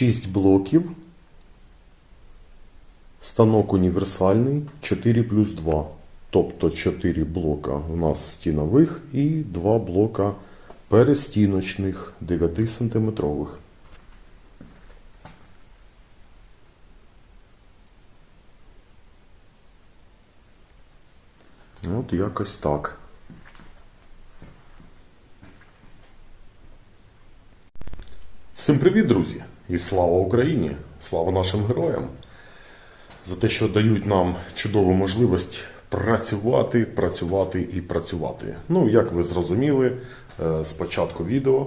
6 блоків. Станок універсальний 4 плюс 2. Тобто 4 блока у нас стінових і 2 блока перестіночних 9 сантиметрових. От якось так. Всім привіт, друзі! І слава Україні! Слава нашим героям! За те, що дають нам чудову можливість працювати, працювати і працювати. Ну, як ви зрозуміли е, з початку відео,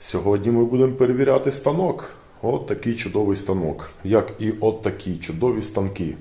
сьогодні ми будемо перевіряти станок. От такий чудовий станок, як і от такі чудові станки.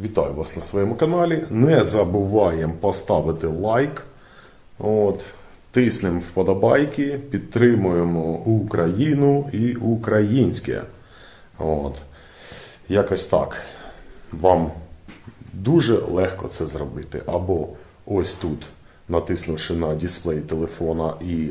Вітаю вас на своєму каналі. Не забуваємо поставити лайк. От, тиснемо вподобайки, підтримуємо Україну і українське. От. Якось так. Вам дуже легко це зробити. Або ось тут, натиснувши на дисплей телефона і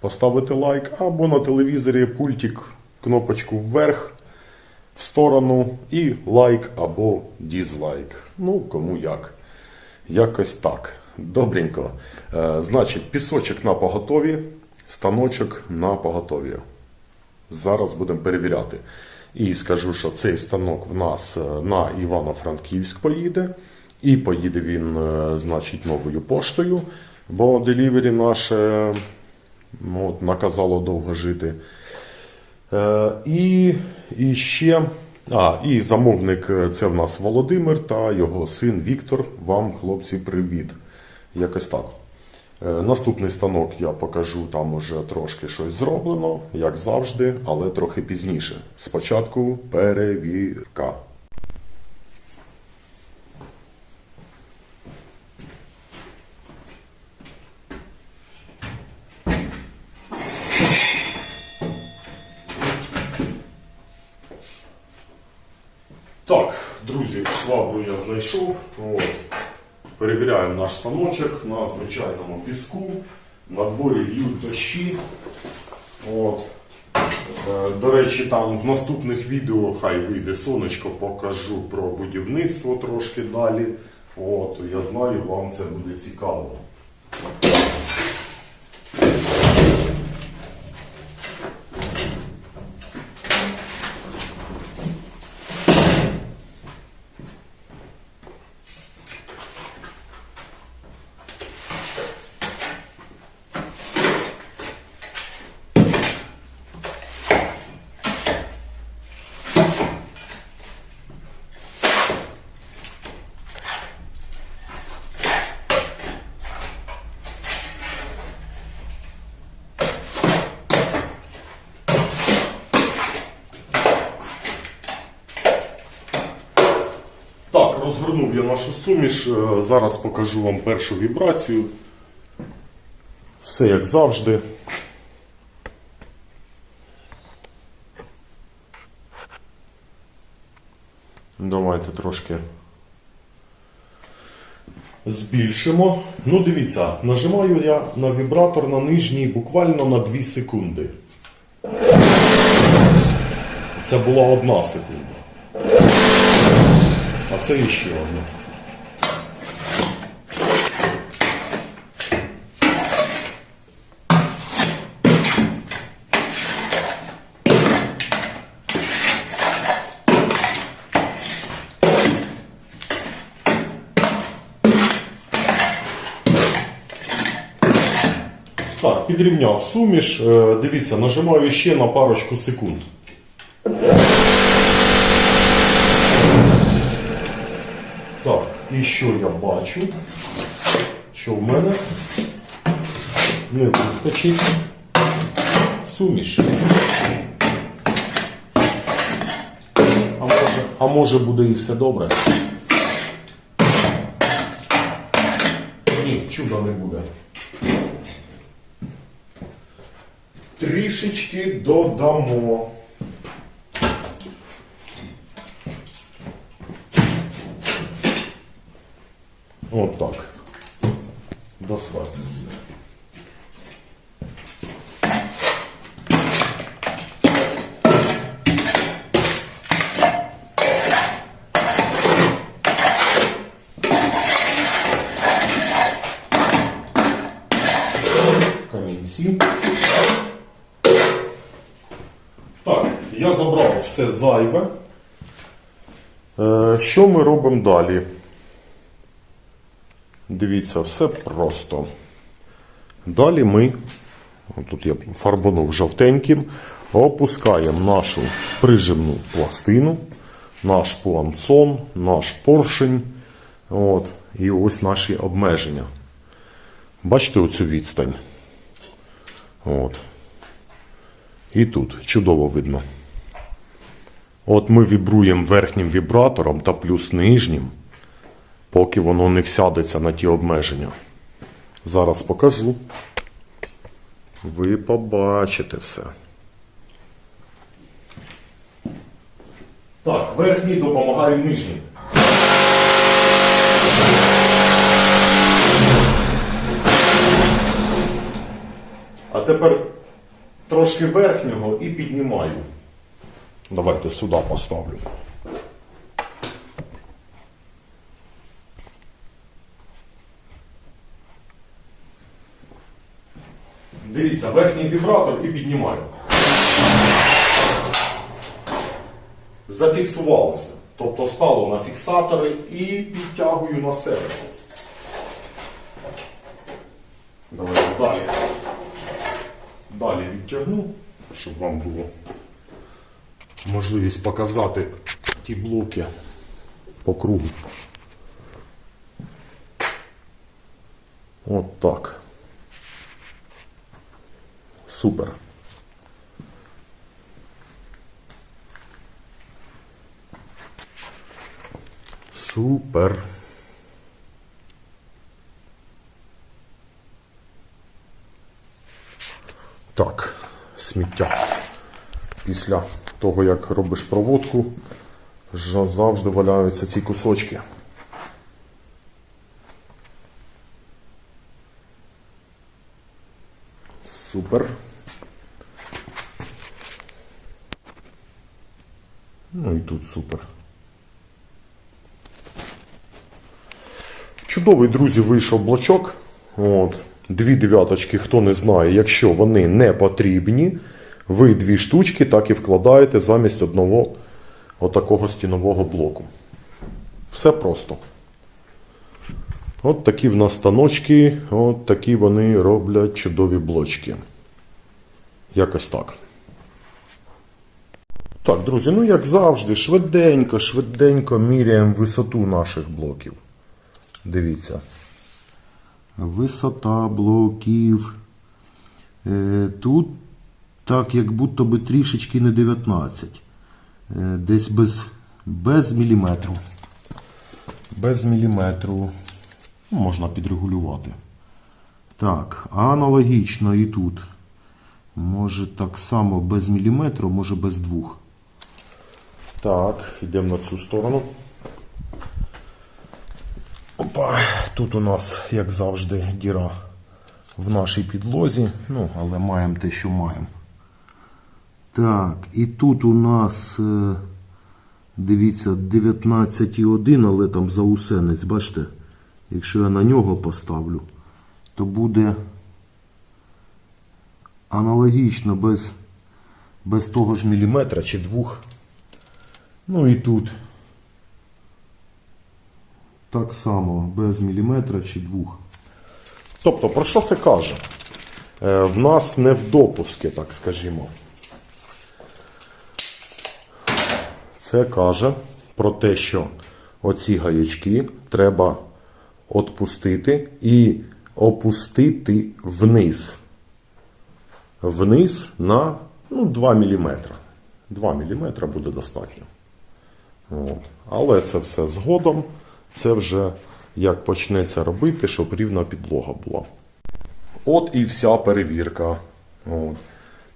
поставити лайк, або на телевізорі пультик, кнопочку вверх в сторону і лайк або дізлайк. Ну, кому як. Якось так. Добренько. Е, значить, пісочок на поготові, станочок на поготові. Зараз будемо перевіряти. І скажу, що цей станок в нас е, на Івано-Франківськ поїде. І поїде він, е, значить, новою поштою, бо делівері наше ну, от, наказало довго жити. Е, і, і ще. А, і замовник це в нас Володимир та його син Віктор. Вам, хлопці, привіт. Якось так. Е, Наступний станок я покажу, там уже трошки щось зроблено, як завжди, але трохи пізніше. Спочатку перевірка. Так, друзі, швабру я знайшов. От. Перевіряємо наш станочок на звичайному піску. На дворі б'ють дощі. От. Е, До речі, там в наступних відео хай вийде сонечко, покажу про будівництво трошки далі. От, я знаю, вам це буде цікаво. Так, розгорнув я нашу суміш. Е, Зараз покажу вам першу вібрацію. Все як завжди. Давайте трошки збільшимо. Ну, дивіться, нажимаю я на вібратор на нижній буквально на 2 секунди. Це була одна секунда. А це іще одна. Так, підрівняв суміш. Е, Дивіться, нажимаю ще на парочку секунд. І що я бачу? Що в мене не вистачить суміші. А може, а може буде і все добре? Ні, чуда не буде. Трішечки додамо. отак. Достатньо. Камінці. Я забрав все зайве. Е, що ми робимо далі? Дивіться, все просто. Далі ми, тут я фарбанув жовтеньким, опускаємо нашу прижимну пластину, наш плансон, наш поршень. От, і ось наші обмеження. Бачите оцю відстань? От. І тут чудово видно. От ми вібруємо верхнім вібратором та плюс нижнім, поки воно не всядеться на ті обмеження. Зараз покажу. Ви побачите все. Так, верхній допомагає нижнім. А тепер трошки верхнього і піднімаю. Давайте сюди поставлю. Дивіться, верхній вібратор і піднімаю. Зафіксувалося. Тобто стало на фіксатори і підтягую на себе. Давайте далі. Далі відтягну, щоб вам було можливість показати ті блоки по кругу. От так. Супер. Супер. Так, сміття. Після того, як робиш проводку, завжди валяються ці кусочки. Супер. Ну і тут супер. Чудовий, друзі, вийшов блочок. От. Дві дев'яточки, хто не знає, якщо вони не потрібні, ви дві штучки так і вкладаєте замість одного отакого стінового блоку. Все просто. От такі в нас станочки, от такі вони роблять чудові блочки. Якось так. Так, друзі, ну як завжди, швиденько, швиденько міряємо висоту наших блоків. Дивіться. Висота блоків. Е, тут так, як будто би трішечки не 19. Е, десь без, без міліметру. Без міліметру. Ну, можна підрегулювати. Так, аналогічно і тут. Може так само без міліметру, може без двох. Так, йдемо на цю сторону. Опа, тут у нас, як завжди, діра в нашій підлозі. Ну, але маємо те, що маємо. Так, і тут у нас, е, дивіться, 19,1, але там заусенець, бачите? Якщо я на нього поставлю, то буде аналогічно без, без того ж міліметра чи двох. Ну і тут так само без міліметра чи двох. Тобто, про що це каже? Е, в нас не в допуски, так скажімо. Це каже про те, що оці гаячки треба отпустити і опустити вниз. Вниз на ну, 2 мм. 2 мм буде достатньо. От. Але це все згодом. Це вже як почнеться робити, щоб рівна підлога була. От і вся перевірка. От.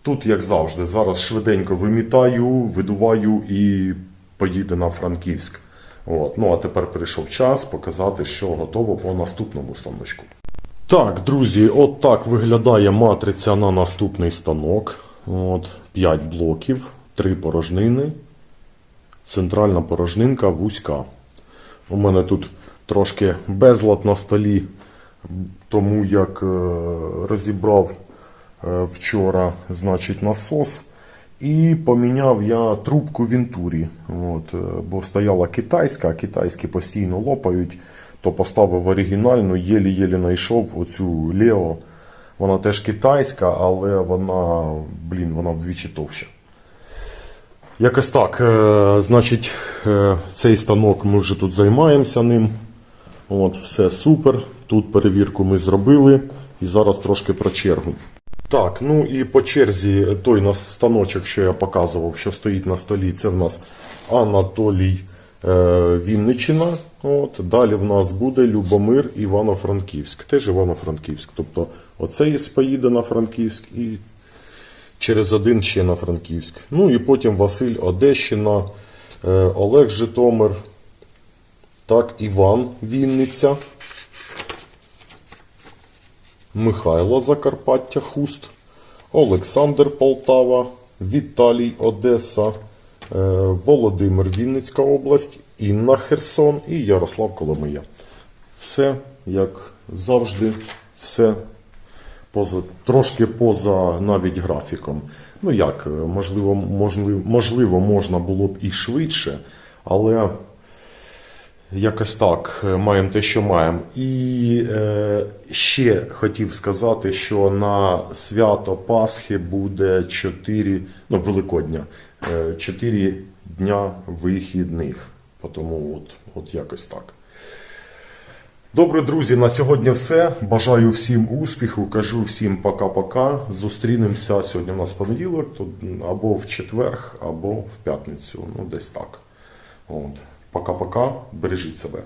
Тут, як завжди, зараз швиденько вимітаю, видуваю і поїду на Франківськ. От. Ну а тепер прийшов час показати, що готово по наступному станочку. Так, друзі, от так виглядає матриця на наступний станок. От, 5 блоків, 3 порожнини. Центральна порожнинка вузька. У мене тут трошки безлад на столі, тому як е, розібрав е, вчора, значить, насос. І поміняв я трубку Вінтурі. От, е, бо стояла китайська, а китайські постійно лопають. То поставив оригінальну, єлі-єлі знайшов оцю Лео. Вона теж китайська, але вона, блін, вона вдвічі товща. Якось так. Е, значить, е, цей станок ми вже тут займаємося ним. От, все супер. Тут перевірку ми зробили. І зараз трошки про чергу. Так, ну і по черзі той нас станочок, що я показував, що стоїть на столі, це в нас Анатолій е, Вінничина. От, далі в нас буде Любомир Івано-Франківськ. Теж Івано-Франківськ. Тобто оцей поїде на Франківськ і через один ще на Франківськ. Ну і потім Василь Одещина, е, Олег Житомир, так, Іван Вінниця. Михайло Закарпаття Хуст, Олександр Полтава, Віталій Одеса, е, Володимир Вінницька область, Інна Херсон і Ярослав Коломия. Все, як завжди, все поза, трошки поза навіть графіком. Ну як, е, можливо, можливо, можливо, можна було б і швидше, але Якось так, е, маємо те, що маємо. І е, ще хотів сказати, що на свято Пасхи буде 4, ну, Великодня, 4 дня вихідних. Тому от, от якось так. Добре, друзі, на сьогодні все. Бажаю всім успіху. Кажу всім пока-пока. Зустрінемося сьогодні. У нас понеділок, або в четверг, або в п'ятницю. Ну, десь так. Пока-пока. Бережіть себе.